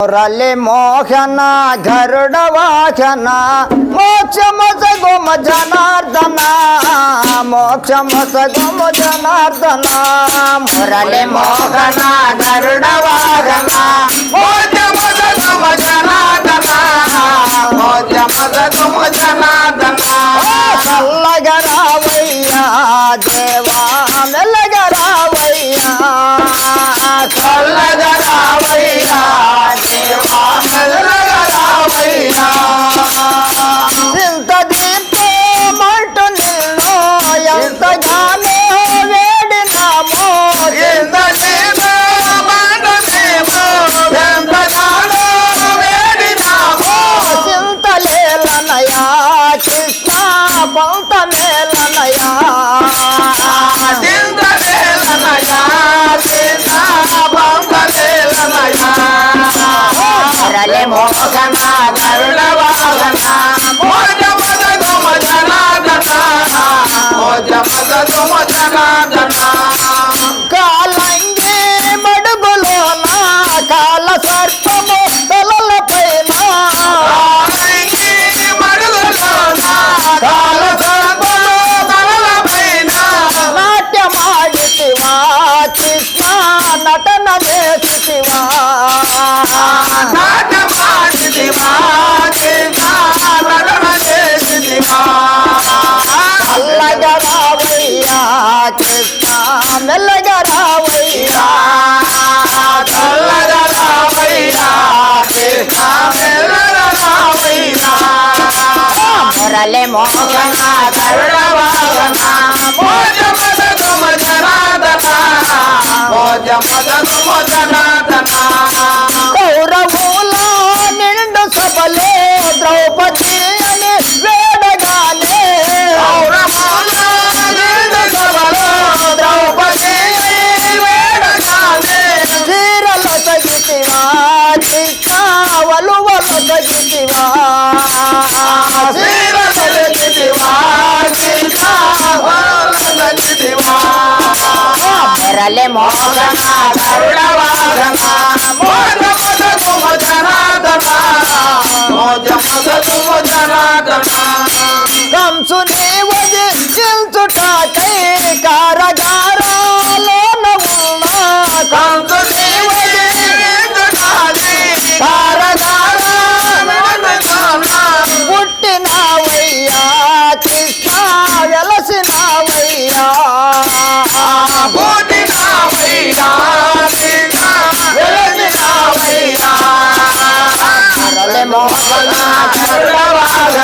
मुरली मोहना गरुडवाचना मोक्षमस गोम जनार्दना मोक्षमस गोम जनार्दना मुरली मोहना गरुडवाचना मोक्षमस దేవా Moja moja no moja na na na, moja moja no moja na na. Murali మోహన గరుడ వాహన మురళి మోహన గరుడ వాహన కంసుని మురళి మోహన గరుడ వాహన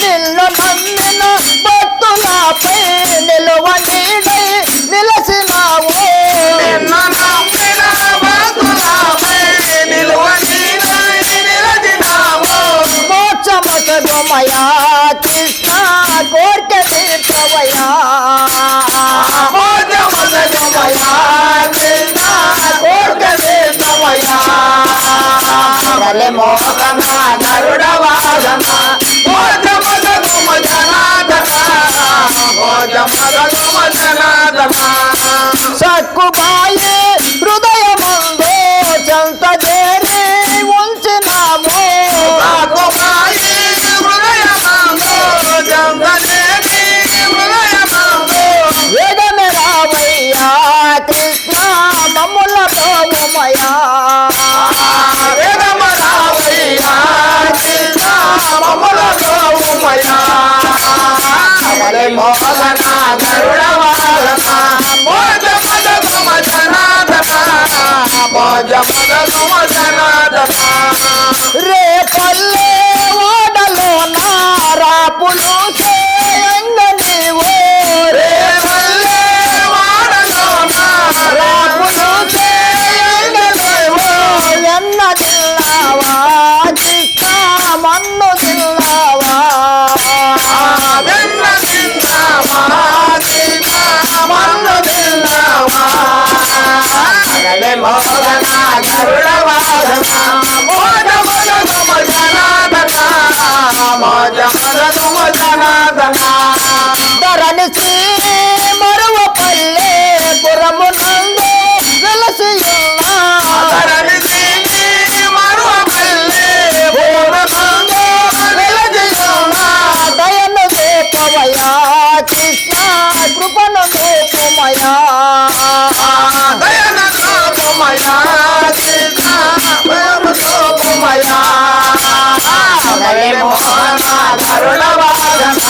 నిన్ను నమ్మిన భక్తులపై నిలువ నీడై నిలసినావు మోక్షమసగుమయా కృష్ణ కోర్క తీర్చవయా మురళి మోహన గరుడ వాహన సక్కుబాయే మోహన కరుణవాదన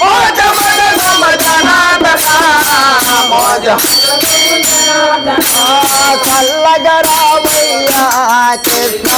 మోజ మదన మదనాదన మోజ చల్లగరావయ్యా Krishna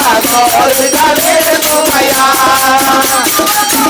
Cause God made it to my heart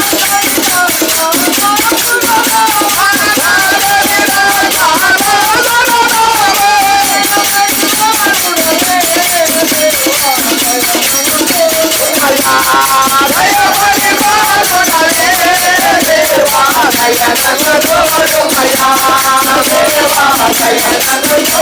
Thank.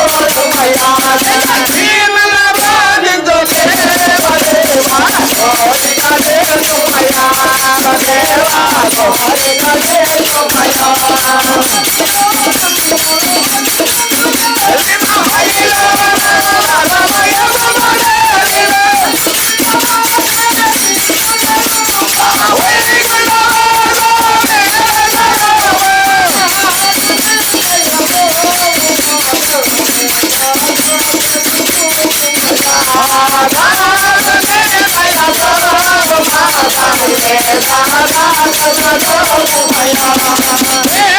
Yeah.